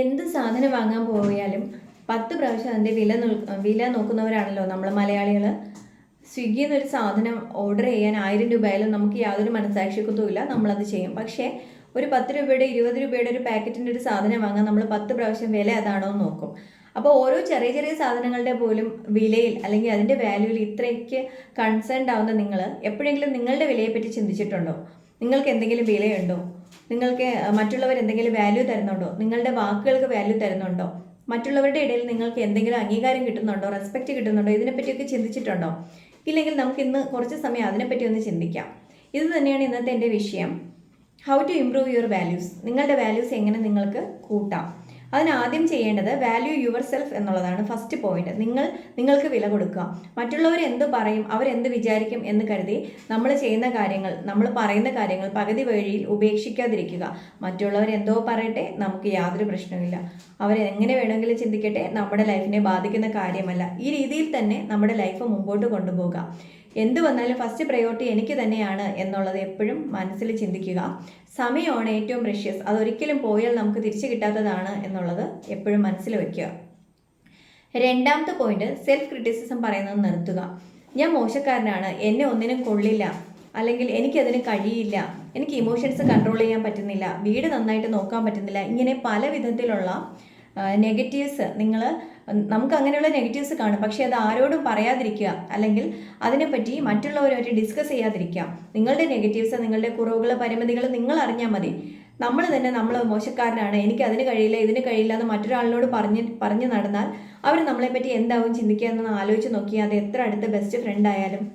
എന്ത് സാധനം വാങ്ങാൻ പോയാലും പത്ത് പ്രാവശ്യം അതിന്റെ വില വില നോക്കുന്നവരാണല്ലോ നമ്മൾ മലയാളികൾ സ്വിഗ്ഗിയിൽ നിന്നൊരു സാധനം ഓർഡർ ചെയ്യാൻ ആയിരം രൂപയായാലും നമുക്ക് യാതൊരു മനസാക്ഷിക്കത്തുമില്ല നമ്മളത് ചെയ്യും. പക്ഷേ ഒരു പത്ത് രൂപയുടെ ഇരുപത് രൂപയുടെ ഒരു പാക്കറ്റിന്റെ ഒരു സാധനം വാങ്ങാൻ നമ്മൾ പത്ത് പ്രാവശ്യം വില അതാണോ എന്ന് നോക്കും. അപ്പോൾ ഓരോ ചെറിയ ചെറിയ സാധനങ്ങളുടെ പോലും വിലയിൽ അല്ലെങ്കിൽ അതിന്റെ വാല്യൂവിൽ ഇത്രയ്ക്ക് കൺസേൺഡ് ആവുന്ന നിങ്ങൾ എപ്പോഴെങ്കിലും നിങ്ങളുടെ വിലയെപ്പറ്റി ചിന്തിച്ചിട്ടുണ്ടോ? നിങ്ങൾക്ക് എന്തെങ്കിലും വിലയുണ്ടോ? നിങ്ങൾക്ക് മറ്റുള്ളവർ എന്തെങ്കിലും വാല്യൂ തരുന്നുണ്ടോ? നിങ്ങളുടെ വാക്കുകൾക്ക് വാല്യൂ തരുന്നുണ്ടോ? മറ്റുള്ളവരുടെ ഇടയിൽ നിങ്ങൾക്ക് എന്തെങ്കിലും അംഗീകാരം കിട്ടുന്നുണ്ടോ? റെസ്പെക്റ്റ് കിട്ടുന്നുണ്ടോ? ഇതിനെപ്പറ്റിയൊക്കെ ചിന്തിച്ചിട്ടുണ്ടോ? ഇല്ലെങ്കിൽ നമുക്ക് ഇന്ന് കുറച്ച് സമയം അതിനെപ്പറ്റി ഒന്ന് ചിന്തിക്കാം. ഇത് തന്നെയാണ് ഇന്നത്തെ എന്റെ വിഷയം. How to improve your values നിങ്ങളുടെ വാല്യൂസ് എങ്ങനെ നിങ്ങൾക്ക് കൂട്ടാം? അതിന് ആദ്യം ചെയ്യേണ്ടത് വാല്യൂ യുവർ സെൽഫ് എന്നുള്ളതാണ് ഫസ്റ്റ് പോയിന്റ് നിങ്ങൾ നിങ്ങൾക്ക് വില കൊടുക്കുക. മറ്റുള്ളവർ എന്ത് പറയും അവരെന്ത് വിചാരിക്കും എന്ന് കരുതി നമ്മൾ ചെയ്യുന്ന കാര്യങ്ങൾ നമ്മൾ പറയുന്ന കാര്യങ്ങൾ പകുതി വഴിയിൽ ഉപേക്ഷിക്കാതിരിക്കുക. മറ്റുള്ളവർ എന്തോ പറയട്ടെ നമുക്ക് യാതൊരു പ്രശ്നവുമില്ല. അവരെങ്ങനെ വേണമെങ്കിലും ചിന്തിക്കട്ടെ നമ്മുടെ ലൈഫിനെ ബാധിക്കുന്ന കാര്യമല്ല. ഈ രീതിയിൽ തന്നെ നമ്മുടെ ലൈഫ് മുമ്പോട്ട് കൊണ്ടുപോകുക. എന്ത് വന്നാലും ഫസ്റ്റ് പ്രയോറിറ്റി എനിക്ക് തന്നെയാണ് എന്നുള്ളത് എപ്പോഴും മനസ്സിൽ ചിന്തിക്കുക. സമയമാണ് ഏറ്റവും പ്രഷ്യസ് അതൊരിക്കലും പോയാൽ നമുക്ക് തിരിച്ചു കിട്ടാത്തതാണ് എന്നുള്ളത് എപ്പോഴും മനസ്സിൽ വയ്ക്കുക രണ്ടാമത്തെ പോയിന്റ് സെൽഫ് ക്രിറ്റിസിസം പറയുന്നത് നിർത്തുക. ഞാൻ മോശക്കാരനാണ്. എന്നെ ഒന്നിനും കൊള്ളില്ല. അല്ലെങ്കിൽ എനിക്കതിന് കഴിയില്ല. എനിക്ക് ഇമോഷൻസ് കൺട്രോൾ ചെയ്യാൻ പറ്റുന്നില്ല. വീട് നന്നായിട്ട് നോക്കാൻ പറ്റുന്നില്ല. ഇങ്ങനെ പല വിധത്തിലുള്ള നെഗറ്റീവ്സ് നിങ്ങൾ നമുക്ക് അങ്ങനെയുള്ള നെഗറ്റീവ്സ് കാണും. പക്ഷേ അത് ആരോടും പറയാതിരിക്കുക. അല്ലെങ്കിൽ അതിനെപ്പറ്റി മറ്റുള്ളവരുമായിട്ട് ഡിസ്കസ് ചെയ്യാതിരിക്കുക. നിങ്ങളുടെ നെഗറ്റീവ്സ് നിങ്ങളുടെ കുറവുകൾ പരിമിതികൾ നിങ്ങൾ അറിഞ്ഞാൽ മതി. നമ്മൾ തന്നെ നമ്മൾ മോശക്കാരനാണ്. എനിക്ക് അതിന് കഴിയില്ല ഇതിന് കഴിയില്ല എന്ന് മറ്റൊരാളിനോട് പറഞ്ഞ് പറഞ്ഞു നടന്നാൽ അവർ നമ്മളെപ്പറ്റി എന്താവും ചിന്തിക്കുക എന്ന് ആലോചിച്ച് നോക്കിയാൽ അത് എത്ര അടുത്ത ബെസ്റ്റ് ഫ്രണ്ട് ആയാലും.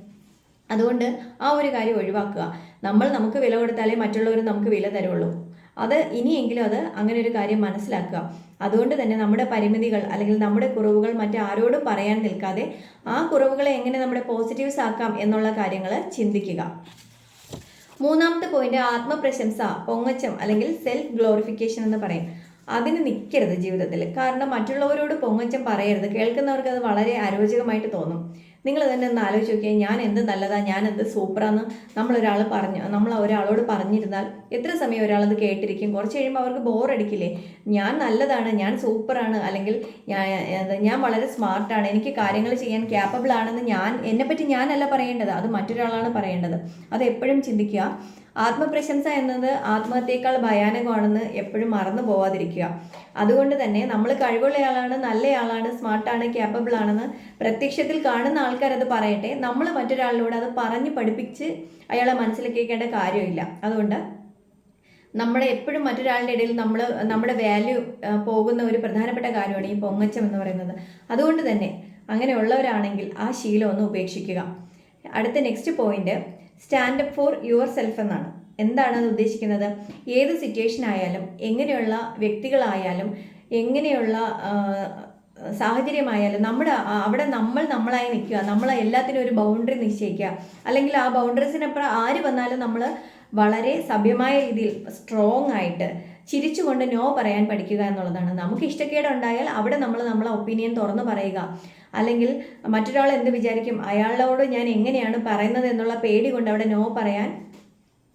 അതുകൊണ്ട് ആ ഒരു കാര്യം ഒഴിവാക്കുക. നമ്മൾ നമുക്ക് വില കൊടുത്താലേ മറ്റുള്ളവർ നമുക്ക് വില തരുള്ളൂ. അത് ഇനിയെങ്കിലും അത് അങ്ങനെ ഒരു കാര്യം മനസ്സിലാക്കുക. അതുകൊണ്ട് തന്നെ നമ്മുടെ പരിമിതികൾ അല്ലെങ്കിൽ നമ്മുടെ കുറവുകൾ മറ്റാരോടും പറയാൻ നിൽക്കാതെ ആ കുറവുകളെ എങ്ങനെ നമ്മുടെ പോസിറ്റീവ്സ് ആക്കാം എന്നുള്ള കാര്യങ്ങൾ ചിന്തിക്കുക. മൂന്നാമത്തെ പോയിന്റ് ആത്മപ്രശംസ പൊങ്ങച്ചം അല്ലെങ്കിൽ സെൽഫ് ഗ്ലോറിഫിക്കേഷൻ എന്ന് പറയും. അതിന് നിൽക്കരുത് ജീവിതത്തിൽ. കാരണം മറ്റുള്ളവരോട് പൊങ്ങച്ചം പറയരുത്. കേൾക്കുന്നവർക്ക് അത് വളരെ അരോചകമായിട്ട് തോന്നും. നിങ്ങൾ തന്നെ ഒന്ന് ആലോചിച്ച് നോക്കിയാൽ ഞാൻ എന്ത് നല്ലതാണ് ഞാൻ എന്ത് സൂപ്പറാന്ന് നമ്മളൊരാൾ പറഞ്ഞു നമ്മൾ ഒരാളോട് പറഞ്ഞിരുന്നാൽ എത്ര സമയം ഒരാളത് കേട്ടിരിക്കും. കുറച്ച് കഴിയുമ്പോൾ അവർക്ക് ബോറടിക്കില്ലേ? ഞാൻ നല്ലതാണ് ഞാൻ സൂപ്പറാണ് അല്ലെങ്കിൽ ഞാൻ വളരെ സ്മാർട്ടാണ് എനിക്ക് കാര്യങ്ങൾ ചെയ്യാൻ ക്യാപ്പബിൾ ആണെന്ന് ഞാൻ എന്നെപ്പറ്റി ഞാനല്ല പറയേണ്ടത് അത് മറ്റൊരാളാണ് പറയേണ്ടത്. അത് എപ്പോഴും ചിന്തിക്കുക. ആത്മപ്രശംസ എന്നത് ആത്മഹത്യയേക്കാൾ ഭയാനകമാണെന്ന് എപ്പോഴും മറന്നു പോവാതിരിക്കുക. അതുകൊണ്ട് തന്നെ നമ്മൾ കഴിവുള്ളയാളാണ് നല്ലയാളാണ് സ്മാർട്ടാണ് ക്യാപ്പബിൾ ആണെന്ന് പ്രത്യക്ഷത്തിൽ കാണുന്ന ആൾക്കാർ അത് പറയട്ടെ. നമ്മൾ മറ്റൊരാളിലൂടെ അത് പറഞ്ഞ് പഠിപ്പിച്ച് അയാളെ മനസ്സിലാക്കിയേക്കേണ്ട കാര്യമില്ല. അതുകൊണ്ട് നമ്മളെ എപ്പോഴും മറ്റൊരാളുടെ ഇടയിൽ നമ്മൾ നമ്മുടെ വാല്യൂ പോകുന്ന ഒരു പ്രധാനപ്പെട്ട കാര്യമാണ് ഈ പൊങ്ങച്ചം എന്ന് പറയുന്നത്. അതുകൊണ്ട് തന്നെ അങ്ങനെയുള്ളവരാണെങ്കിൽ ആ ശീലം ഒന്ന് ഉപേക്ഷിക്കുക. അടുത്ത next point stand up for yourself എന്നാണ്. എന്താണ് അത് ഉദ്ദേശിക്കുന്നത്? ഏത് സിറ്റുവേഷൻ ആയാലും എങ്ങനെയുള്ള വ്യക്തികളായാലും എങ്ങനെയുള്ള സാഹചര്യമായാലും നമ്മുടെ അവിടെ നമ്മൾ നമ്മളായി നിൽക്കുക നമ്മൾ എല്ലാത്തിനും ഒരു ബൗണ്ടറി നിശ്ചയിക്കുക. അല്ലെങ്കിൽ ആ ബൗണ്ടറീസിനപ്പുറം ആര് വന്നാലും നമ്മൾ വളരെ സഭ്യമായ രീതിയിൽ സ്ട്രോങ് ആയിട്ട് ചിരിച്ചുകൊണ്ട് നോ പറയാൻ പഠിക്കുക എന്നുള്ളതാണ്. നമുക്ക് ഇഷ്ടക്കേടുണ്ടായാൽ അവിടെ നമ്മൾ നമ്മളെ ഒപ്പീനിയൻ തുറന്നു പറയുക. അല്ലെങ്കിൽ മറ്റൊരാൾ എന്ത് വിചാരിക്കും? അയാളോട് ഞാൻ എങ്ങനെയാണ് പറയുന്നത് എന്നുള്ള പേടി കൊണ്ട് അവിടെ നോ പറയാൻ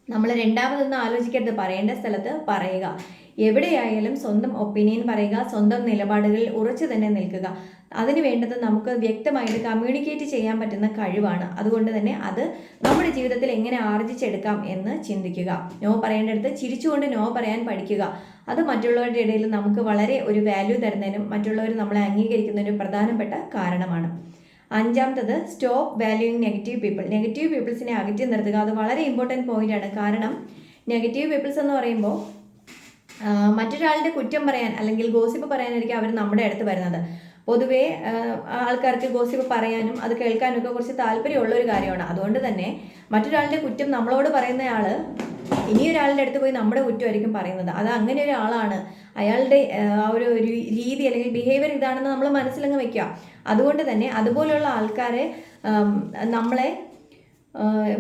നമ്മൾ രണ്ടാമതൊന്നും ആലോചിക്കരുത്. പറയേണ്ട സ്ഥലത്ത് പറയുക. എവിടെയായാലും സ്വന്തം ഒപ്പീനിയൻ പറയുക സ്വന്തം നിലപാടുകളിൽ ഉറച്ചു തന്നെ നിൽക്കുക. അതിന് വേണ്ടത് നമുക്ക് വ്യക്തമായിട്ട് കമ്മ്യൂണിക്കേറ്റ് ചെയ്യാൻ പറ്റുന്ന കഴിവാണ്. അതുകൊണ്ട് തന്നെ അത് നമ്മുടെ ജീവിതത്തിൽ എങ്ങനെ ആർജിച്ചെടുക്കാം എന്ന് ചിന്തിക്കുക. നോ പറയേണ്ടടുത്ത് ചിരിച്ചുകൊണ്ട് നോ പറയാൻ പഠിക്കുക. അത് മറ്റുള്ളവരുടെ ഇടയിൽ നമുക്ക് വളരെ ഒരു വാല്യൂ തരുന്നതിനും മറ്റുള്ളവർ നമ്മളെ അംഗീകരിക്കുന്നതിനും പ്രധാനപ്പെട്ട കാരണമാണ്. അഞ്ചാമത്തത് stop valuing negative people. Negative പീപ്പിൾസിനെ അകറ്റി നിർത്തുക അത് വളരെ ഇമ്പോർട്ടന്റ് പോയിന്റ് ആണ് കാരണം നെഗറ്റീവ് പീപ്പിൾസ് എന്ന് പറയുമ്പോൾ മറ്റൊരാളുടെ കുറ്റം പറയാൻ അല്ലെങ്കിൽ ഗോസിപ്പ് പറയാനായിരിക്കും അവർ നമ്മുടെ അടുത്ത് വരുന്നത്. പൊതുവേ ആൾക്കാർക്ക് ഗോസിപ്പ് പറയാനും അത് കേൾക്കാനും ഒക്കെ കുറച്ച് താല്പര്യമുള്ള ഒരു കാര്യമാണ്. അതുകൊണ്ട് തന്നെ മറ്റൊരാളുടെ കുറ്റം നമ്മളോട് പറയുന്നയാൾ ഇനിയൊരാളുടെ അടുത്ത് പോയി നമ്മുടെ കുറ്റമായിരിക്കും പറയുന്നത്. അത് അങ്ങനെ ഒരാളാണ്. അയാളുടെ ആ, ഒരു രീതി അല്ലെങ്കിൽ ബിഹേവിയർ ഇതാണെന്ന് നമ്മൾ മനസ്സിലങ്ങ് വെക്കുക. അതുകൊണ്ട് തന്നെ അതുപോലെയുള്ള ആൾക്കാരെ നമ്മളെ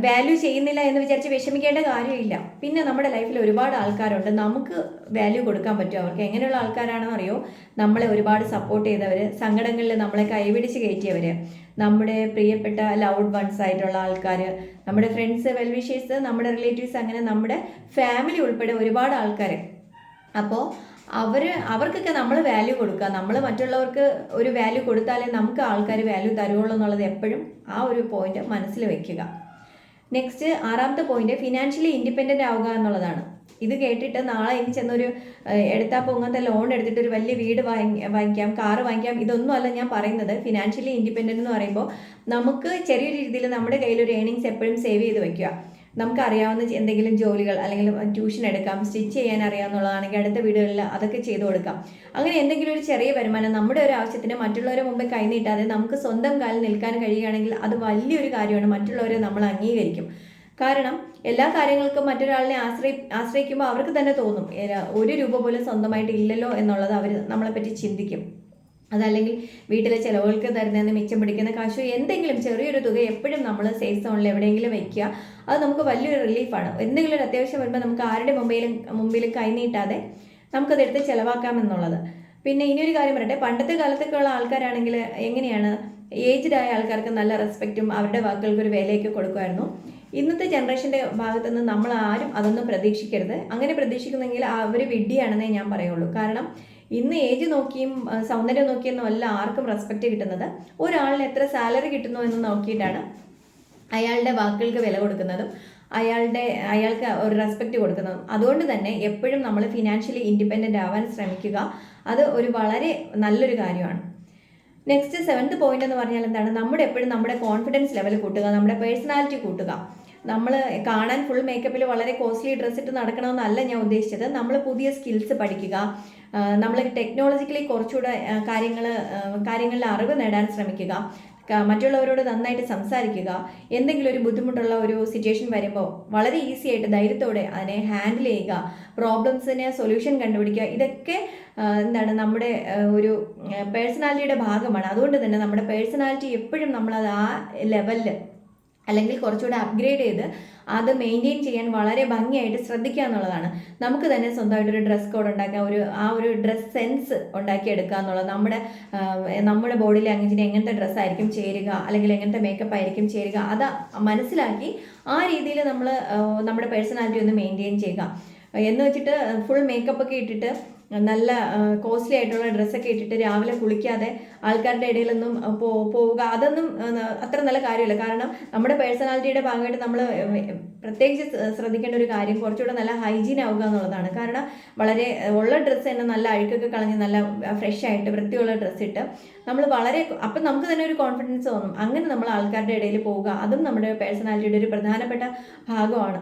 വാല്യൂ ചെയ്യുന്നില്ല എന്ന് വിചാരിച്ച് വിഷമിക്കേണ്ട കാര്യമില്ല. പിന്നെ നമ്മുടെ ലൈഫിൽ ഒരുപാട് ആൾക്കാരുണ്ട്. നമുക്ക് വാല്യൂ കൊടുക്കാൻ പറ്റും അവർക്ക് എങ്ങനെയുള്ള ആൾക്കാരാണെന്ന് അറിയോ? നമ്മളെ ഒരുപാട് സപ്പോർട്ട് ചെയ്തവർ സങ്കടങ്ങളിൽ നമ്മളെ കൈപിടിച്ച് കയറ്റിയവർ നമ്മുടെ പ്രിയപ്പെട്ട ലൗഡ് വൺസ് ആയിട്ടുള്ള ആൾക്കാർ നമ്മുടെ ഫ്രണ്ട്സ് വെൽവിഷേഴ്സ് നമ്മുടെ റിലേറ്റീവ്സ് അങ്ങനെ നമ്മുടെ ഫാമിലി ഉൾപ്പെടെ ഒരുപാട് ആൾക്കാർ അപ്പോൾ അവർ അവർക്കൊക്കെ നമ്മൾ വാല്യൂ കൊടുക്കുക. നമ്മൾ മറ്റുള്ളവർക്ക് ഒരു വാല്യൂ കൊടുത്താലേ നമുക്ക് ആൾക്കാർ വാല്യൂ തരുള്ളൂ എന്നുള്ളത് എപ്പോഴും ആ ഒരു പോയിന്റ് മനസ്സിൽ വെക്കുക. നെക്സ്റ്റ് ആറാമത്തെ പോയിന്റ് ഫിനാൻഷ്യലി ഇൻഡിപെൻഡന്റ് ആവുക എന്നുള്ളതാണ്. ഇത് കേട്ടിട്ട് നാളെ എനിക്ക് ചെന്നൊരു എടുത്താൽ പൊങ്ങത്തെ ലോൺ എടുത്തിട്ട് ഒരു വലിയ വീട് വാങ്ങി വാങ്ങിക്കാം കാറ് വാങ്ങിക്കാം ഇതൊന്നും അല്ല ഞാൻ പറയുന്നത്. ഫിനാൻഷ്യലി ഇൻഡിപെൻഡന്റ് എന്ന് പറയുമ്പോൾ നമുക്ക് ചെറിയൊരു രീതിയിൽ നമ്മുടെ കയ്യിൽ ഒരു ഏണിങ്സ് എപ്പോഴും സേവ് ചെയ്ത് വെക്കുക. നമുക്കറിയാവുന്ന എന്തെങ്കിലും ജോലികൾ അല്ലെങ്കിൽ ട്യൂഷൻ എടുക്കാം സ്റ്റിച്ച് ചെയ്യാൻ അറിയാവുന്നതാണെങ്കിൽ അടുത്ത വീടുകളിൽ അതൊക്കെ ചെയ്തു കൊടുക്കാം. അങ്ങനെ എന്തെങ്കിലും ഒരു ചെറിയ വരുമാനം നമ്മുടെ ഒരു ആവശ്യത്തിന് മറ്റുള്ളവരെ മുമ്പ് കൈനീട്ടാതെ നമുക്ക് സ്വന്തം കാലിൽ നിൽക്കാൻ കഴിയുകയാണെങ്കിൽ അത് വലിയൊരു കാര്യമാണ്. മറ്റുള്ളവരെ നമ്മൾ അംഗീകരിക്കും. കാരണം എല്ലാ കാര്യങ്ങൾക്കും മറ്റൊരാളിനെ ആശ്രയി ആശ്രയിക്കുമ്പോൾ അവർക്ക് തന്നെ തോന്നും ഒരു രൂപ പോലും സ്വന്തമായിട്ട് ഇല്ലല്ലോ എന്നുള്ളത് അവർ നമ്മളെപ്പറ്റി ചിന്തിക്കും. അതല്ലെങ്കിൽ വീട്ടിലെ ചിലവുകൾക്ക് തരുന്നതിന് മിച്ചം പിടിക്കുന്ന കാശോ എന്തെങ്കിലും ചെറിയൊരു തുക എപ്പോഴും നമ്മൾ സേഫ് സോണിൽ എവിടെയെങ്കിലും വെക്കുക. അത് നമുക്ക് വലിയൊരു റിലീഫാണ് എന്തെങ്കിലും ഒരു അത്യാവശ്യം വരുമ്പോൾ നമുക്ക് ആരുടെ മുമ്പിലും മുമ്പിലും കൈനീട്ടാതെ ചിലവാക്കാം എന്നുള്ളത്. പിന്നെ ഇനിയൊരു കാര്യം പറയട്ടെ. പണ്ടത്തെ കാലത്തൊക്കെ ഉള്ള ആൾക്കാരാണെങ്കിൽ എങ്ങനെയാണ്? ഏജ്ഡ് ആയ ആൾക്കാർക്ക് നല്ല റെസ്പെക്റ്റും അവരുടെ വാക്കുകൾക്ക് ഒരു വിലയൊക്കെ കൊടുക്കുമായിരുന്നു. ഇന്നത്തെ ജനറേഷന്റെ ഭാഗത്തു നിന്ന് നമ്മൾ ആരും അതൊന്നും പ്രതീക്ഷിക്കരുത്. അങ്ങനെ പ്രതീക്ഷിക്കുന്നെങ്കിൽ അവർ വിഡ്ഢിയാണെന്നേ ഞാൻ പറയുള്ളൂ. കാരണം ഇന്ന് ഏജ് നോക്കിയും സൗന്ദര്യം നോക്കിയെന്നും അല്ല ആർക്കും റെസ്പെക്റ്റ് കിട്ടുന്നത്. ഒരാളിന് എത്ര സാലറി കിട്ടുന്നു എന്ന് നോക്കിയിട്ടാണ് അയാളുടെ വാക്കുകൾക്ക് വില കൊടുക്കുന്നതും അയാളുടെ അയാൾക്ക് ഒരു റെസ്പെക്റ്റ് കൊടുക്കുന്നതും. അതുകൊണ്ട് തന്നെ എപ്പോഴും നമ്മൾ ഫിനാൻഷ്യലി ഇൻഡിപെൻഡന്റ് ആവാൻ ശ്രമിക്കുക. അത് ഒരു വളരെ നല്ലൊരു കാര്യമാണ്. നെക്സ്റ്റ് സെവൻത് പോയിന്റ് എന്ന് പറഞ്ഞാൽ എന്താണ്? നമ്മുടെ എപ്പോഴും നമ്മുടെ കോൺഫിഡൻസ് ലെവൽ കൂട്ടുക നമ്മുടെ പേഴ്സണാലിറ്റി കൂട്ടുക. നമ്മൾ കാണാൻ ഫുൾ മേക്കപ്പിൽ വളരെ കോസ്റ്റ്ലി ഡ്രസ്സ് ഇട്ട് നടക്കണമെന്നല്ല ഞാൻ ഉദ്ദേശിച്ചത്. നമ്മൾ പുതിയ സ്കിൽസ് പഠിക്കുക നമ്മൾ ടെക്നോളജിക്കലി കുറച്ചുകൂടെ കാര്യങ്ങൾ കാര്യങ്ങളിൽ അറിവ് നേടാൻ ശ്രമിക്കുക. മറ്റുള്ളവരോട് നന്നായിട്ട് സംസാരിക്കുക. എന്തെങ്കിലും ഒരു ബുദ്ധിമുട്ടുള്ള ഒരു സിറ്റുവേഷൻ വരുമ്പോൾ വളരെ ഈസി ആയിട്ട് ധൈര്യത്തോടെ അതിനെ ഹാൻഡിൽ ചെയ്യുക. പ്രോബ്ലംസിന് സൊല്യൂഷൻ കണ്ടുപിടിക്കുക. ഇതൊക്കെ എന്താണ് നമ്മുടെ ഒരു പേഴ്സണാലിറ്റിയുടെ ഭാഗമാണ്. അതുകൊണ്ട് തന്നെ നമ്മുടെ പേഴ്സണാലിറ്റി എപ്പോഴും നമ്മളത് ആ ലെവലിൽ അല്ലെങ്കിൽ കുറച്ചുകൂടെ അപ്ഗ്രേഡ് ചെയ്ത് അത് മെയിന്റെയിൻ ചെയ്യാൻ വളരെ ഭംഗിയായിട്ട് ശ്രദ്ധിക്കുക എന്നുള്ളതാണ്. നമുക്ക് തന്നെ സ്വന്തമായിട്ടൊരു ഡ്രസ് കോഡ് ഉണ്ടാക്കുക ഒരു ആ ഒരു ഡ്രസ് സെൻസ് ഉണ്ടാക്കിയെടുക്കുക എന്നുള്ളത്. നമ്മുടെ നമ്മുടെ ബോഡി ലാംഗ്വേജിന് എങ്ങനത്തെ ഡ്രസ്സായിരിക്കും ചേരുക അല്ലെങ്കിൽ എങ്ങനത്തെ മേക്കപ്പ് ആയിരിക്കും ചേരുക അത് മനസ്സിലാക്കി ആ രീതിയിൽ നമ്മൾ നമ്മുടെ പേഴ്സണാലിറ്റി ഒന്ന് മെയിന്റെയിൻ ചെയ്യുക. എന്ന് വെച്ചിട്ട് ഫുൾ മേക്കപ്പ് ഒക്കെ ഇട്ടിട്ട് നല്ല കോസ്റ്റ്ലി ആയിട്ടുള്ള ഡ്രസ്സൊക്കെ ഇട്ടിട്ട് രാവിലെ കുളിക്കാതെ ആൾക്കാരുടെ ഇടയിലൊന്നും പോ പോവുക അതൊന്നും അത്ര നല്ല കാര്യമില്ല. കാരണം നമ്മുടെ പേഴ്സണാലിറ്റിയുടെ ഭാഗമായിട്ട് നമ്മൾ പ്രത്യേകിച്ച് ശ്രദ്ധിക്കേണ്ട ഒരു കാര്യം കുറച്ചുകൂടെ നല്ല ഹൈജീൻ ആവുക എന്നുള്ളതാണ്. കാരണം വളരെ ഉള്ള ഡ്രസ്സ് തന്നെ നല്ല അഴുക്കൊക്കെ കളഞ്ഞ് നല്ല ഫ്രഷ് ആയിട്ട് വൃത്തിയുള്ള ഡ്രസ്സ് ഇട്ട് നമ്മൾ വളരെ അപ്പം നമുക്ക് തന്നെ ഒരു കോൺഫിഡൻസ് തോന്നും. അങ്ങനെ നമ്മൾ ആൾക്കാരുടെ ഇടയിൽ പോവുക അതും നമ്മുടെ പേഴ്സണാലിറ്റിയുടെ ഒരു പ്രധാനപ്പെട്ട ഭാഗമാണ്.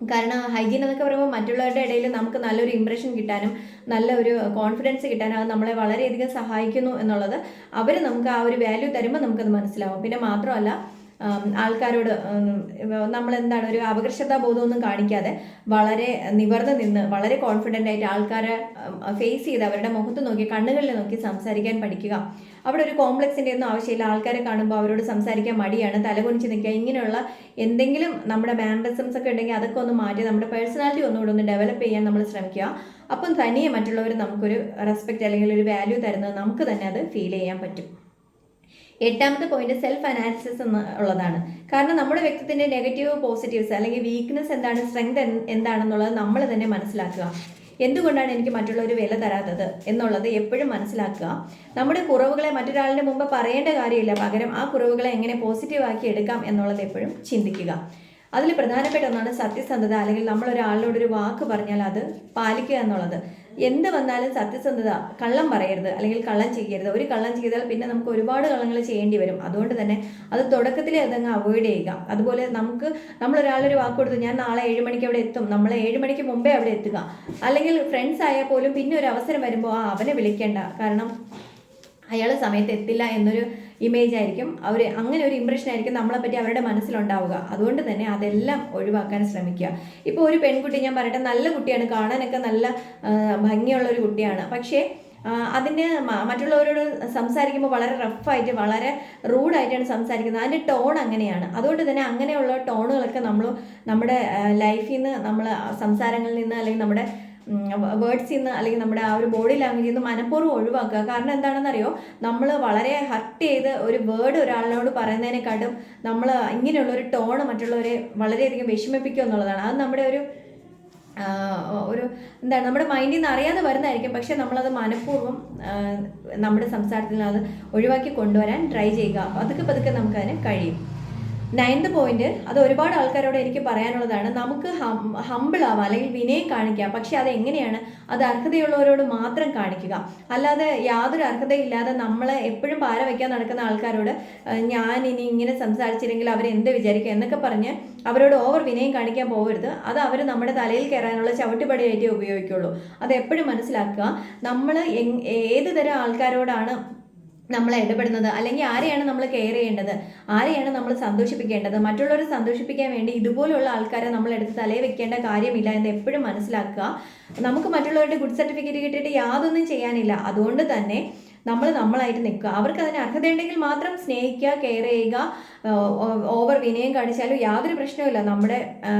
കാരണം ഹൈജീൻ എന്നൊക്കെ പറയുമ്പോൾ മറ്റുള്ളവരുടെ ഇടയിൽ നമുക്ക് നല്ലൊരു ഇമ്പ്രഷൻ കിട്ടാനും നല്ല ഒരു കോൺഫിഡൻസ് കിട്ടാനും അത് നമ്മളെ വളരെയധികം സഹായിക്കുന്നു എന്നുള്ളത് അവർ നമുക്ക് ആ ഒരു വാല്യൂ തരുമ്പോൾ നമുക്കത് മനസ്സിലാവും. പിന്നെ മാത്രമല്ല ആൾക്കാരോട് നമ്മൾ എന്താണ് ഒരു അപകർഷതാ ബോധമൊന്നും കാണിക്കാതെ വളരെ നിവർന്ന് നിന്ന് വളരെ കോൺഫിഡന്റ് ആയിട്ട് ആൾക്കാരെ ഫേസ് ചെയ്ത് അവരുടെ മുഖത്ത് നോക്കി കണ്ണുകളിൽ നോക്കി സംസാരിക്കാൻ പഠിക്കുക. അവിടെ ഒരു കോംപ്ലക്സിന്റെ ഒന്നും ആവശ്യമില്ല. ആൾക്കാരെ കാണുമ്പോൾ അവരോട് സംസാരിക്കാൻ മടിയാണ്. തലകുനിച്ച് നിൽക്കുക. ഇങ്ങനെയുള്ള എന്തെങ്കിലും നമ്മുടെ മാനറിസംസ് ഒക്കെ ഉണ്ടെങ്കിൽ അതൊക്കെ ഒന്ന് മാറ്റി നമ്മുടെ പേഴ്സണാലിറ്റി ഒന്നുകൂടെ ഒന്ന് ഡെവലപ്പ് ചെയ്യാൻ നമ്മൾ ശ്രമിക്കുക. അപ്പം തനിയെ മറ്റുള്ളവർ നമുക്കൊരു റെസ്പെക്റ്റ് അല്ലെങ്കിൽ ഒരു വാല്യൂ തരുന്നത് നമുക്ക് തന്നെ അത് ഫീൽ ചെയ്യാൻ പറ്റും. എട്ടാമത്തെ പോയിന്റ് സെൽഫ് അനാലിസിസ് എന്ന് ഉള്ളതാണ്. കാരണം നമ്മുടെ വ്യക്തിത്തിന്റെ നെഗറ്റീവ് പോസിറ്റീവ്സ് അല്ലെങ്കിൽ വീക്ക്നെസ് എന്താണ് സ്ട്രെങ്ത് എന്താണെന്നുള്ളത് നമ്മൾ തന്നെ മനസ്സിലാക്കുക. എന്തുകൊണ്ടാണ് എനിക്ക് മറ്റുള്ളവർ വില തരാത്തത് എന്നുള്ളത് എപ്പോഴും മനസ്സിലാക്കുക. നമ്മുടെ കുറവുകളെ മറ്റൊരാളുടെ മുമ്പ് പറയേണ്ട കാര്യമില്ല. പകരം ആ കുറവുകളെ എങ്ങനെ പോസിറ്റീവാക്കി എടുക്കാം എന്നുള്ളത് എപ്പോഴും ചിന്തിക്കുക. അതിൽ പ്രധാനപ്പെട്ട ഒന്നാണ് സത്യസന്ധത. അല്ലെങ്കിൽ നമ്മൾ ഒരാളിനോട് ഒരു വാക്ക് പറഞ്ഞാൽ അത് പാലിക്കുക എന്നുള്ളത്. എന്ത് വന്നാലും സത്യസന്ധത കള്ളം പറയരുത് അല്ലെങ്കിൽ കള്ളം ചെയ്യരുത്. ഒരു കള്ളം ചെയ്താൽ പിന്നെ നമുക്ക് ഒരുപാട് കള്ളങ്ങൾ ചെയ്യേണ്ടി വരും. അതുകൊണ്ട് തന്നെ അത് തുടക്കത്തിൽ അതങ്ങ് അവോയ്ഡ് ചെയ്യുക. അതുപോലെ നമുക്ക് നമ്മൾ ഒരാളൊരു വാക്ക് കൊടുത്തു ഞാൻ നാളെ ഏഴ് മണിക്ക് അവിടെ എത്തും നമ്മൾ ഏഴ് മണിക്ക് മുമ്പേ അവിടെ എത്തുക. അല്ലെങ്കിൽ ഫ്രണ്ട്സ് ആയാൽ പോലും പിന്നെ ഒരു അവസരം വരുമ്പോൾ ആ അവനെ വിളിക്കേണ്ട. കാരണം അയാൾ സമയത്ത് എത്തില്ല എന്നൊരു ഇമേജ് ആയിരിക്കും. അവർ അങ്ങനെ ഒരു ഇമ്പ്രഷൻ ആയിരിക്കും നമ്മളെപ്പറ്റി അവരുടെ മനസ്സിലുണ്ടാവുക. അതുകൊണ്ട് തന്നെ അതെല്ലാം ഒഴിവാക്കാൻ ശ്രമിക്കുക. ഇപ്പോൾ ഒരു പെൺകുട്ടി ഞാൻ പറയട്ടെ നല്ല കുട്ടിയാണ്. കാണാനൊക്കെ നല്ല ഭംഗിയുള്ള ഒരു കുട്ടിയാണ്. പക്ഷേ അതിന് മറ്റുള്ളവരോട് സംസാരിക്കുമ്പോൾ വളരെ റഫായിട്ട് വളരെ റൂഡായിട്ടാണ് സംസാരിക്കുന്നത്. അതിന്റെ ടോൺ അങ്ങനെയാണ്. അതുകൊണ്ട് തന്നെ അങ്ങനെയുള്ള ടോണുകളൊക്കെ നമ്മൾ നമ്മുടെ ലൈഫിൽ നിന്ന് നമ്മൾ സംസാരങ്ങളിൽ നിന്ന് അല്ലെങ്കിൽ നമ്മുടെ വേർഡ്സിൽ നിന്ന് അല്ലെങ്കിൽ നമ്മുടെ ആ ഒരു ബോഡി ലാംഗ്വേജിൽ നിന്ന് മനഃപൂർവം ഒഴിവാക്കുക. കാരണം എന്താണെന്നറിയോ? നമ്മൾ വളരെ ഹർട്ട് ചെയ്ത് ഒരു വേർഡ് ഒരാളിനോട് പറയുന്നതിനെക്കാട്ടും നമ്മൾ ഇങ്ങനെയുള്ള ഒരു ടോണ് മറ്റുള്ളവരെ വളരെയധികം വിഷമിപ്പിക്കുക എന്നുള്ളതാണ്. അത് നമ്മുടെ ഒരു ഒരു എന്താണ് നമ്മുടെ മൈൻഡിൽ നിന്ന് അറിയാതെ വരുന്നതായിരിക്കും. പക്ഷെ നമ്മളത് മനഃപൂർവം നമ്മുടെ സംസാരത്തിൽ അത് ഒഴിവാക്കി കൊണ്ടുവരാൻ ട്രൈ ചെയ്യുക. അതൊക്കെ പതുക്കെ നമുക്കതിന് കഴിയും. നയൻത് പോയിന്റ് അത് ഒരുപാട് ആൾക്കാരോട് എനിക്ക് പറയാനുള്ളതാണ് നമുക്ക് ഹമ്പിൾ ആവാം അല്ലെങ്കിൽ വിനയം കാണിക്കാം. പക്ഷെ അത് എങ്ങനെയാണ്? അത് അർഹതയുള്ളവരോട് മാത്രം കാണിക്കുക. അല്ലാതെ യാതൊരു അർഹതയില്ലാതെ നമ്മളെ എപ്പോഴും പാര വയ്ക്കാൻ നടക്കുന്ന ആൾക്കാരോട് ഞാൻ ഇനി ഇങ്ങനെ സംസാരിച്ചില്ലെങ്കിൽ അവരെന്ത് വിചാരിക്കുക എന്നൊക്കെ പറഞ്ഞ് അവരോട് ഓവർ വിനയം കാണിക്കാൻ പോകരുത് അത് അവർ നമ്മുടെ തലയിൽ കയറാനുള്ള ചവിട്ടുപടിയായിട്ടേ ഉപയോഗിക്കുള്ളൂ. അത് എപ്പോഴും മനസ്സിലാക്കുക നമ്മൾ ഏത് തരം ആൾക്കാരോടാണ് നമ്മൾ ഇടപെടുന്നത് അല്ലെങ്കിൽ ആരെയാണ് നമ്മൾ കെയർ ചെയ്യേണ്ടത് ആരെയാണ് നമ്മൾ സന്തോഷിപ്പിക്കേണ്ടത് മറ്റുള്ളവരെ സന്തോഷിപ്പിക്കാൻ വേണ്ടി ഇതുപോലുള്ള ആൾക്കാരെ നമ്മൾ എടുത്ത് തലയിൽ വെക്കേണ്ട കാര്യമില്ല എന്ന് എപ്പോഴും മനസ്സിലാക്കുക. നമുക്ക് മറ്റുള്ളവരുടെ ഗുഡ് സർട്ടിഫിക്കറ്റ് കിട്ടിയിട്ട് യാതൊന്നും ചെയ്യാനില്ല. അതുകൊണ്ട് തന്നെ നമ്മൾ നമ്മളായിട്ട് നിൽക്കുക. അവർക്ക് അതിന് അർഹതയുണ്ടെങ്കിൽ മാത്രം സ്നേഹിക്കുക കെയർ ചെയ്യുക ഓവർ വിനയം കാണിച്ചാലും യാതൊരു പ്രശ്നവുമില്ല. നമ്മുടെ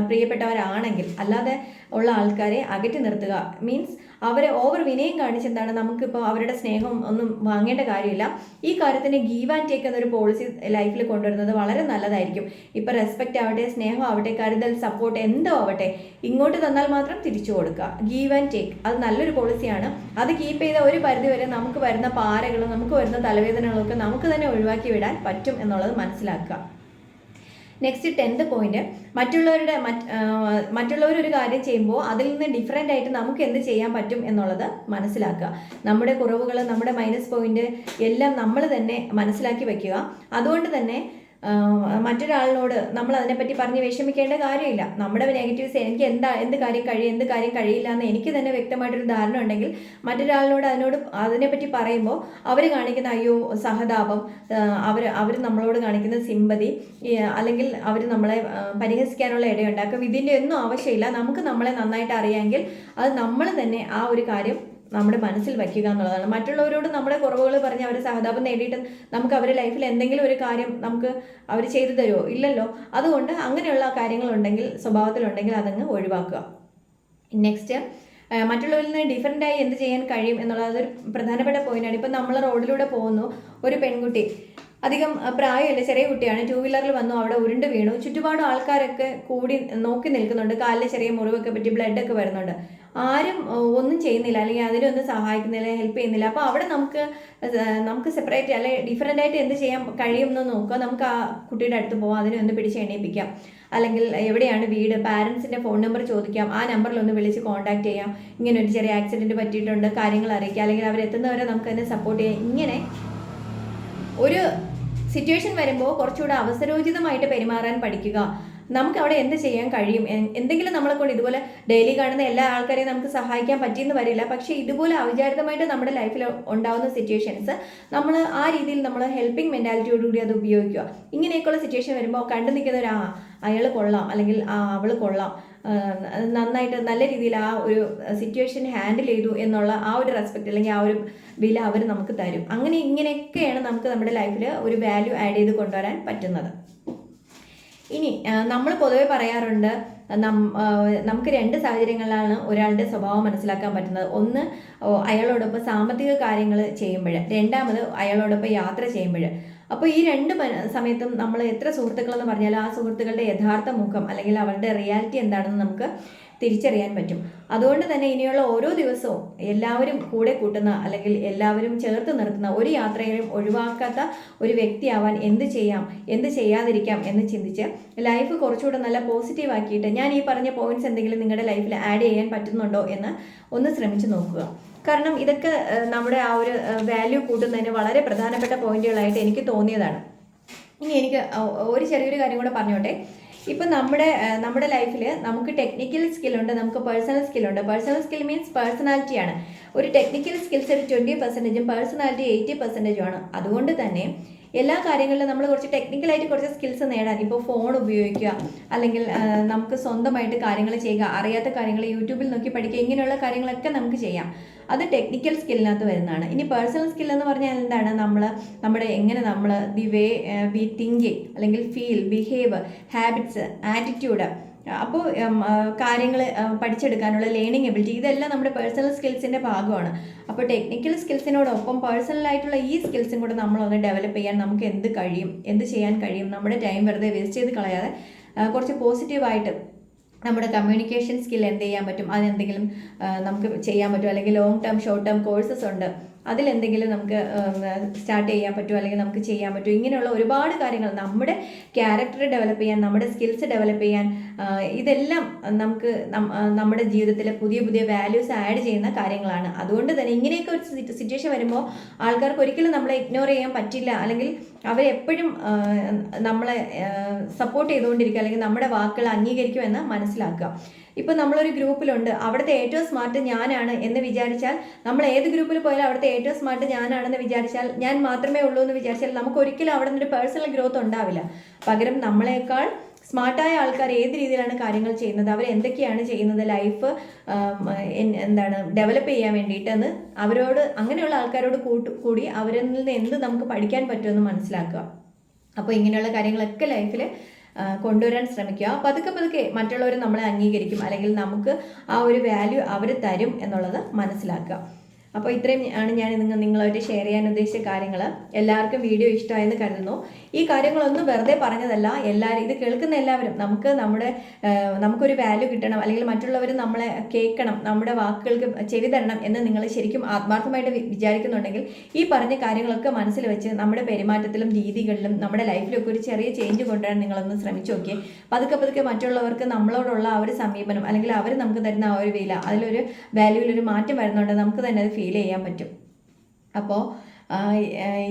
പ്രിയപ്പെട്ടവരാണെങ്കിൽ. അല്ലാതെ ഉള്ള ആൾക്കാരെ അകറ്റി നിർത്തുക. മീൻസ് അവരെ ഓവർ വിനയം കാണിച്ചെന്താണ് നമുക്കിപ്പോൾ അവരുടെ സ്നേഹം ഒന്നും വാങ്ങേണ്ട കാര്യമില്ല. ഈ കാര്യത്തിന് ഗീവ് ആൻഡ് ടേക്ക് എന്നൊരു പോളിസി ലൈഫിൽ കൊണ്ടുവരുന്നത് വളരെ നല്ലതായിരിക്കും. ഇപ്പോൾ റെസ്പെക്റ്റ് ആവട്ടെ സ്നേഹം ആവട്ടെ കരുതൽ സപ്പോർട്ട് എന്തോ ആവട്ടെ ഇങ്ങോട്ട് തന്നാൽ മാത്രം തിരിച്ചു കൊടുക്കുക. ഗീവ് ആൻഡ് ടേക്ക് അത് നല്ലൊരു പോളിസിയാണ് അത് കീപ്പ് ചെയ്ത ഒരു പരിധി വരെ നമുക്ക് വരുന്ന പാരകളും നമുക്ക് വരുന്ന തലവേദനകളൊക്കെ നമുക്ക് തന്നെ ഒഴിവാക്കി വിടാൻ പറ്റും എന്നുള്ളത് മനസ്സിലാക്കുക. നെക്സ്റ്റ് ടെൻത്ത് പോയിന്റ് മറ്റുള്ളവരുടെ മറ്റുള്ളവർ ഒരു കാര്യം ചെയ്യുമ്പോൾ അതിൽ നിന്ന് ഡിഫറെന്റ് ആയിട്ട് നമുക്ക് എന്ത് ചെയ്യാൻ പറ്റും എന്നുള്ളത് മനസ്സിലാക്കുക. നമ്മുടെ കുറവുകൾ നമ്മുടെ മൈനസ് പോയിന്റ് എല്ലാം നമ്മൾ തന്നെ മനസ്സിലാക്കി വെക്കുക. അതുകൊണ്ട് തന്നെ മറ്റൊരാളിനോട് നമ്മൾ അതിനെപ്പറ്റി പറഞ്ഞ് വിഷമിക്കേണ്ട കാര്യമില്ല. നമ്മുടെ നെഗറ്റീവ്സ് എനിക്ക് എന്താ എന്ത് കാര്യം കഴിയും എന്ത് കാര്യം കഴിയില്ല എന്ന് എനിക്ക് തന്നെ വ്യക്തമായിട്ടൊരു ധാരണ ഉണ്ടെങ്കിൽ മറ്റൊരാളിനോട് അതിനോട് അതിനെപ്പറ്റി പറയുമ്പോൾ അവർ കാണിക്കുന്ന അയ്യോ സഹതാപം അവർ അവർ നമ്മളോട് കാണിക്കുന്ന സിമ്പതി അല്ലെങ്കിൽ അവർ നമ്മളെ പരിഹസിക്കാനുള്ള ഇടയുണ്ടാക്കും ഇതിന്റെ ഒന്നും ആവശ്യമില്ല. നമുക്ക് നമ്മളെ നന്നായിട്ട് അറിയാമെങ്കിൽ അത് നമ്മൾ തന്നെ ആ ഒരു കാര്യം നമ്മുടെ മനസ്സിൽ വയ്ക്കുക എന്നുള്ളതാണ്. മറ്റുള്ളവരോട് നമ്മുടെ കുറവുകൾ പറഞ്ഞ് അവരെ സഹതാപം നേടിയിട്ട് നമുക്ക് അവരുടെ ലൈഫിൽ എന്തെങ്കിലും ഒരു കാര്യം നമുക്ക് അവർ ചെയ്തു തരുമോ ഇല്ലല്ലോ. അതുകൊണ്ട് അങ്ങനെയുള്ള കാര്യങ്ങളുണ്ടെങ്കിൽ സ്വഭാവത്തിലുണ്ടെങ്കിൽ അതങ്ങ് ഒഴിവാക്കുക. നെക്സ്റ്റ് മറ്റുള്ളവരിൽ നിന്ന് ഡിഫറെന്റ് ആയി എന്ത് ചെയ്യാൻ കഴിയും എന്നുള്ളത് അതൊരു പ്രധാനപ്പെട്ട പോയിന്റാണ് ഇപ്പം നമ്മൾ റോഡിലൂടെ പോകുന്നു ഒരു പെൺകുട്ടി അധികം പ്രായമല്ല ചെറിയ കുട്ടിയാണ് ടൂ വീലറിൽ വന്നു അവിടെ ഉരുണ്ട് വീണു ചുറ്റുപാടും ആൾക്കാരൊക്കെ കൂടി നോക്കി നിൽക്കുന്നുണ്ട് കാലിൽ ചെറിയ മുറിവൊക്കെ പറ്റി ബ്ലഡൊക്കെ വരുന്നുണ്ട്. ആരും ഒന്നും ചെയ്യുന്നില്ല. അല്ലെങ്കിൽ അതിനൊന്നും സഹായിക്കുന്നില്ല ഹെൽപ്പ് ചെയ്യുന്നില്ല. അപ്പോൾ അവിടെ നമുക്ക് നമുക്ക് സെപ്പറേറ്റ് അല്ലെങ്കിൽ ഡിഫറെന്റ് ആയിട്ട് എന്ത് ചെയ്യാൻ കഴിയുമെന്ന് നോക്കുക. നമുക്ക് ആ കുട്ടിയുടെ അടുത്ത് പോകാം അതിനെ ഒന്ന് പിടിച്ച് എണീപ്പിക്കാം. അല്ലെങ്കിൽ എവിടെയാണ് വീട് പാരൻസിന്റെ ഫോൺ നമ്പർ ചോദിക്കാം. ആ നമ്പറിൽ ഒന്ന് വിളിച്ച് കോൺടാക്ട് ചെയ്യാം. ഇങ്ങനെ ഒരു ചെറിയ ആക്സിഡന്റ് പറ്റിയിട്ടുണ്ട് കാര്യങ്ങൾ അറിയിക്കുക അല്ലെങ്കിൽ അവരെത്തുന്നവരെ നമുക്ക് അതിനെ സപ്പോർട്ട് ചെയ്യാം. ഇങ്ങനെ ഒരു സിറ്റുവേഷൻ വരുമ്പോൾ കുറച്ചുകൂടെ അവസരോചിതമായിട്ട് പെരുമാറാൻ പഠിക്കുക. നമുക്ക് അവിടെ എന്ത് ചെയ്യാൻ കഴിയും? എന്തെങ്കിലും നമ്മളെ കൊണ്ട് ഇതുപോലെ ഡെയിലി കാണുന്ന എല്ലാ ആൾക്കാരെയും നമുക്ക് സഹായിക്കാൻ പറ്റിയെന്ന് വരില്ല. പക്ഷേ ഇതുപോലെ അവിചാരിതമായിട്ട് നമ്മുടെ ലൈഫിൽ ഉണ്ടാകുന്ന സിറ്റുവേഷൻസ് നമ്മൾ ആ രീതിയിൽ നമ്മൾ ഹെൽപ്പിംഗ് മെന്റാലിറ്റിയോടുകൂടി അത് ഉപയോഗിക്കുക. ഇങ്ങനെയൊക്കെയുള്ള സിറ്റുവേഷൻ വരുമ്പോൾ കണ്ടു നിൽക്കുന്ന ഒരു ആ അയാൾ കൊള്ളാം. അല്ലെങ്കിൽ ആ അവൾ കൊള്ളാം. നന്നായിട്ട് നല്ല രീതിയിൽ ആ ഒരു സിറ്റുവേഷൻ ഹാൻഡിൽ ചെയ്തു എന്നുള്ള ആ ഒരു റെസ്പെക്റ്റ് അല്ലെങ്കിൽ ആ ഒരു വില അവർ നമുക്ക് തരും. അങ്ങനെ ഇങ്ങനെയൊക്കെയാണ് നമുക്ക് നമ്മുടെ ലൈഫിൽ ഒരു വാല്യൂ ആഡ് ചെയ്ത് കൊണ്ടുവരാൻ പറ്റുന്നത്. ഇനി നമ്മൾ പൊതുവെ പറയാറുണ്ട് നമുക്ക് രണ്ട് സാഹചര്യങ്ങളിലാണ് ഒരാളുടെ സ്വഭാവം മനസ്സിലാക്കാൻ പറ്റുന്നത്. ഒന്ന് അയാളോടൊപ്പം സാമ്പത്തിക കാര്യങ്ങൾ ചെയ്യുമ്പോൾ രണ്ടാമത് അയാളോടൊപ്പം യാത്ര ചെയ്യുമ്പോൾ. അപ്പോൾ ഈ രണ്ട് സമയത്തും നമ്മൾ എത്ര സുഹൃത്തുക്കളെന്ന് പറഞ്ഞാൽ ആ സുഹൃത്തുക്കളുടെ യഥാർത്ഥ മുഖം അല്ലെങ്കിൽ അവരുടെ റിയാലിറ്റി എന്താണെന്ന് നമുക്ക് തിരിച്ചറിയാൻ പറ്റും. അതുകൊണ്ട് തന്നെ ഇനിയുള്ള ഓരോ ദിവസവും എല്ലാവരും കൂടെ കൂട്ടുന്ന അല്ലെങ്കിൽ എല്ലാവരും ചേർത്ത് നിർത്തുന്ന ഒരു യാത്രയിലും ഒഴിവാക്കാത്ത ഒരു വ്യക്തിയാവാൻ എന്ത് ചെയ്യാം എന്ത് ചെയ്യാതിരിക്കാം എന്ന് ചിന്തിച്ച് ലൈഫ് കുറച്ചുകൂടെ നല്ല പോസിറ്റീവ് ആക്കിയിട്ട് ഞാൻ ഈ പറഞ്ഞ പോയിന്റ്സ് എന്തെങ്കിലും നിങ്ങളുടെ ലൈഫിൽ ആഡ് ചെയ്യാൻ പറ്റുന്നുണ്ടോ എന്ന് ഒന്ന് ശ്രമിച്ചു നോക്കുക. കാരണം ഇതൊക്കെ നമ്മുടെ ആ ഒരു വാല്യൂ കൂട്ടുന്നതിന് വളരെ പ്രധാനപ്പെട്ട പോയിന്റുകളായിട്ട് എനിക്ക് തോന്നിയതാണ്. ഇനി എനിക്ക് ഒരു ചെറിയൊരു കാര്യം കൂടെ പറഞ്ഞോട്ടെ. ഇപ്പം നമ്മുടെ നമ്മുടെ ലൈഫിൽ നമുക്ക് ടെക്നിക്കൽ സ്കില്ലുണ്ട് നമുക്ക് പേഴ്സണൽ സ്കില്ലുണ്ട് പേഴ്സണൽ സ്കിൽ മീൻസ് പേഴ്സണാലിറ്റിയാണ് ഒരു ടെക്നിക്കൽ സ്കിൽസ് ഒരു ട്വന്റി പെർസെന്റേജും പേഴ്സണാലിറ്റി എയ്റ്റി പെർസെന്റേജും ആണ്. അതുകൊണ്ട് തന്നെ എല്ലാ കാര്യങ്ങളിലും നമ്മൾ കുറച്ച് ടെക്നിക്കലായിട്ട് കുറച്ച് സ്കിൽസ് നേടാൻ ഇപ്പോൾ ഫോൺ ഉപയോഗിക്കുക അല്ലെങ്കിൽ നമുക്ക് സ്വന്തമായിട്ട് കാര്യങ്ങൾ ചെയ്യുക അറിയാത്ത കാര്യങ്ങൾ യൂട്യൂബിൽ നോക്കി പഠിക്കുക ഇങ്ങനെയുള്ള കാര്യങ്ങളൊക്കെ നമുക്ക് ചെയ്യാം. അത് ടെക്നിക്കൽ സ്കില്ലിനകത്ത് വരുന്നതാണ്. ഇനി പേഴ്സണൽ സ്കിൽ എന്ന് പറഞ്ഞാൽ എന്താണ്? നമ്മൾ നമ്മുടെ എങ്ങനെ നമ്മൾ ദി വേ വി തിങ്കിങ് അല്ലെങ്കിൽ ഫീൽ ബിഹേവ് ഹാബിറ്റ്സ് ആറ്റിറ്റ്യൂഡ് അപ്പോൾ കാര്യങ്ങൾ പഠിച്ചെടുക്കാനുള്ള ലേണിംഗ് എബിലിറ്റി ഇതെല്ലാം നമ്മുടെ പേഴ്സണൽ സ്കിൽസിന്റെ ഭാഗമാണ്. അപ്പോൾ ടെക്നിക്കൽ സ്കിൽസിനോടൊപ്പം പേഴ്സണൽ ആയിട്ടുള്ള ഈ സ്കിൽസും കൂടെ നമ്മളൊന്ന് ഡെവലപ്പ് ചെയ്യാൻ നമുക്ക് എന്ത് കഴിയും എന്ത് ചെയ്യാൻ കഴിയും നമ്മുടെ ടൈം വെറുതെ വേസ്റ്റ് ചെയ്ത് കളയാതെ കുറച്ച് പോസിറ്റീവായിട്ട് നമ്മുടെ കമ്മ്യൂണിക്കേഷൻ സ്കിൽ എന്ത് ചെയ്യാൻ പറ്റും അതിനെന്തെങ്കിലും നമുക്ക് ചെയ്യാൻ പറ്റും അല്ലെങ്കിൽ long term short term courses ഉണ്ട്. അതിലെന്തെങ്കിലും നമുക്ക് സ്റ്റാർട്ട് ചെയ്യാൻ പറ്റുമോ അല്ലെങ്കിൽ നമുക്ക് ചെയ്യാൻ പറ്റുമോ ഇങ്ങനെയുള്ള ഒരുപാട് കാര്യങ്ങൾ നമ്മുടെ ക്യാരക്ടർ ഡെവലപ്പ് ചെയ്യാൻ നമ്മുടെ സ്കിൽസ് ഡെവലപ്പ് ചെയ്യാൻ ഇതെല്ലാം നമുക്ക് നമ്മുടെ ജീവിതത്തിലെ പുതിയ പുതിയ വാല്യൂസ് ആഡ് ചെയ്യുന്ന കാര്യങ്ങളാണ്. അതുകൊണ്ട് തന്നെ ഇങ്ങനെയൊക്കെ ഒരു സിറ്റുവേഷൻ വരുമ്പോൾ ആൾക്കാർക്ക് ഒരിക്കലും നമ്മളെ ഇഗ്നോർ ചെയ്യാൻ പറ്റില്ല. അല്ലെങ്കിൽ അവരെപ്പോഴും നമ്മളെ സപ്പോർട്ട് ചെയ്തുകൊണ്ടിരിക്കുക അല്ലെങ്കിൽ നമ്മുടെ വാക്കുകൾ അംഗീകരിക്കുമെന്ന് മനസ്സിലാക്കുക. ഇപ്പം നമ്മളൊരു ഗ്രൂപ്പിലുണ്ട്. അവിടുത്തെ ഏറ്റവും സ്മാർട്ട് ഞാനാണ് എന്ന് വിചാരിച്ചാൽ നമ്മൾ ഏത് ഗ്രൂപ്പിൽ പോയാലും അവിടുത്തെ ഏറ്റവും സ്മാർട്ട് ഞാനാണെന്ന് വിചാരിച്ചാൽ ഞാൻ മാത്രമേ ഉള്ളൂ എന്ന് വിചാരിച്ചാൽ നമുക്ക് ഒരിക്കലും അവിടെ നിന്നൊരു പേഴ്സണൽ ഗ്രോത്ത് ഉണ്ടാവില്ല. പകരം നമ്മളെക്കാൾ സ്മാർട്ടായ ആൾക്കാർ ഏത് രീതിയിലാണ് കാര്യങ്ങൾ ചെയ്യുന്നത്? അവർ എന്തൊക്കെയാണ് ചെയ്യുന്നത്? ലൈഫ് എന്താണ് ഡെവലപ്പ് ചെയ്യാൻ വേണ്ടിയിട്ടെന്ന് അവരോട് അങ്ങനെയുള്ള ആൾക്കാരോട് കൂട്ട് കൂടി അവരിൽ നിന്ന് എന്ത് നമുക്ക് പഠിക്കാൻ പറ്റുമെന്ന് മനസ്സിലാക്കുക. അപ്പോൾ ഇങ്ങനെയുള്ള കാര്യങ്ങളൊക്കെ ലൈഫിൽ കൊണ്ടുവരാൻ ശ്രമിക്കുക. പതുക്കെ പതുക്കെ മറ്റുള്ളവർ നമ്മളെ അംഗീകരിക്കും. അല്ലെങ്കിൽ നമുക്ക് ആ ഒരു വാല്യൂ അവർ തരും എന്നുള്ളത് മനസ്സിലാക്കുക. അപ്പോൾ ഇത്രയും ആണ് ഞാൻ നിങ്ങൾ നിങ്ങളായിട്ട് ഷെയർ ചെയ്യാൻ ഉദ്ദേശിച്ച കാര്യങ്ങൾ. എല്ലാവർക്കും വീഡിയോ ഇഷ്ടമായെന്ന് കരുതുന്നു. ഈ കാര്യങ്ങളൊന്നും വെറുതെ പറഞ്ഞതല്ല. എല്ലാവരും ഇത് കേൾക്കുന്ന എല്ലാവരും നമുക്ക് നമ്മുടെ നമുക്കൊരു വാല്യൂ കിട്ടണം അല്ലെങ്കിൽ മറ്റുള്ളവർ നമ്മളെ കേൾക്കണം നമ്മുടെ വാക്കുകൾക്ക് ചെവി തരണം എന്ന് നിങ്ങൾ ശരിക്കും ആത്മാർത്ഥമായിട്ട് വിചാരിക്കുന്നുണ്ടെങ്കിൽ ഈ പറഞ്ഞ കാര്യങ്ങളൊക്കെ മനസ്സിൽ വെച്ച് നമ്മുടെ പെരുമാറ്റത്തിലും രീതികളിലും നമ്മുടെ ലൈഫിലൊക്കെ ഒരു ചെറിയ ചേഞ്ച് കൊണ്ടുവരാൻ നിങ്ങളൊന്ന് ശ്രമിച്ചു നോക്കിയേ. പതുക്കെ പതുക്കെ മറ്റുള്ളവർക്ക് നമ്മളോടുള്ള ആ ഒരു സമീപനം അല്ലെങ്കിൽ അവർ നമുക്ക് തരുന്ന ആ ഒരു വില അതിലൊരു വാല്യൂവിലൊരു മാറ്റം വരുന്നുണ്ട് നമുക്ക് തന്നെ അത് ഫീൽ ചെയ്യാൻ പറ്റും. അപ്പോൾ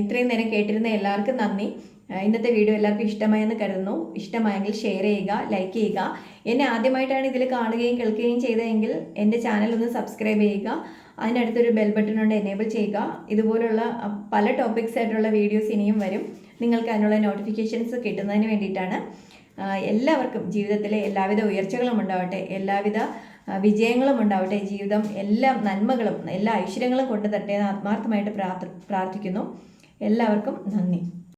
ഇത്രയും നേരം കേട്ടിരുന്ന എല്ലാവർക്കും നന്ദി. ഇന്നത്തെ വീഡിയോ എല്ലാവർക്കും ഇഷ്ടമായെന്ന് കരുതുന്നു. ഇഷ്ടമായെങ്കിൽ ഷെയർ ചെയ്യുക ലൈക്ക് ചെയ്യുക. എന്നെ ആദ്യമായിട്ടാണ് ഇതിൽ കാണുകയും കേൾക്കുകയും ചെയ്തതെങ്കിൽ എന്റെ ചാനൽ ഒന്ന് സബ്സ്ക്രൈബ് ചെയ്യുക. അതിനടുത്തൊരു ബെൽ ബട്ടൺ ഉണ്ട് എനേബിൾ ചെയ്യുക. ഇതുപോലുള്ള പല ടോപ്പിക്സ് ആയിട്ടുള്ള വീഡിയോസ് ഇനിയും വരും. നിങ്ങൾക്ക് അതിനുള്ള നോട്ടിഫിക്കേഷൻസ് കിട്ടുന്നതിന് വേണ്ടിയിട്ടാണ്. എല്ലാവർക്കും ജീവിതത്തിലെ എല്ലാവിധ ഉയർച്ചകളും ഉണ്ടാവട്ടെ. എല്ലാവിധ വിജയങ്ങളും ഉണ്ടാവട്ടെ. ജീവിതം എല്ലാ നന്മകളും എല്ലാ ഐശ്വര്യങ്ങളും കൊണ്ടു തരട്ടെ എന്ന് ആത്മാർത്ഥമായിട്ട് പ്രാർത്ഥിക്കുന്നു. എല്ലാവർക്കും നന്ദി.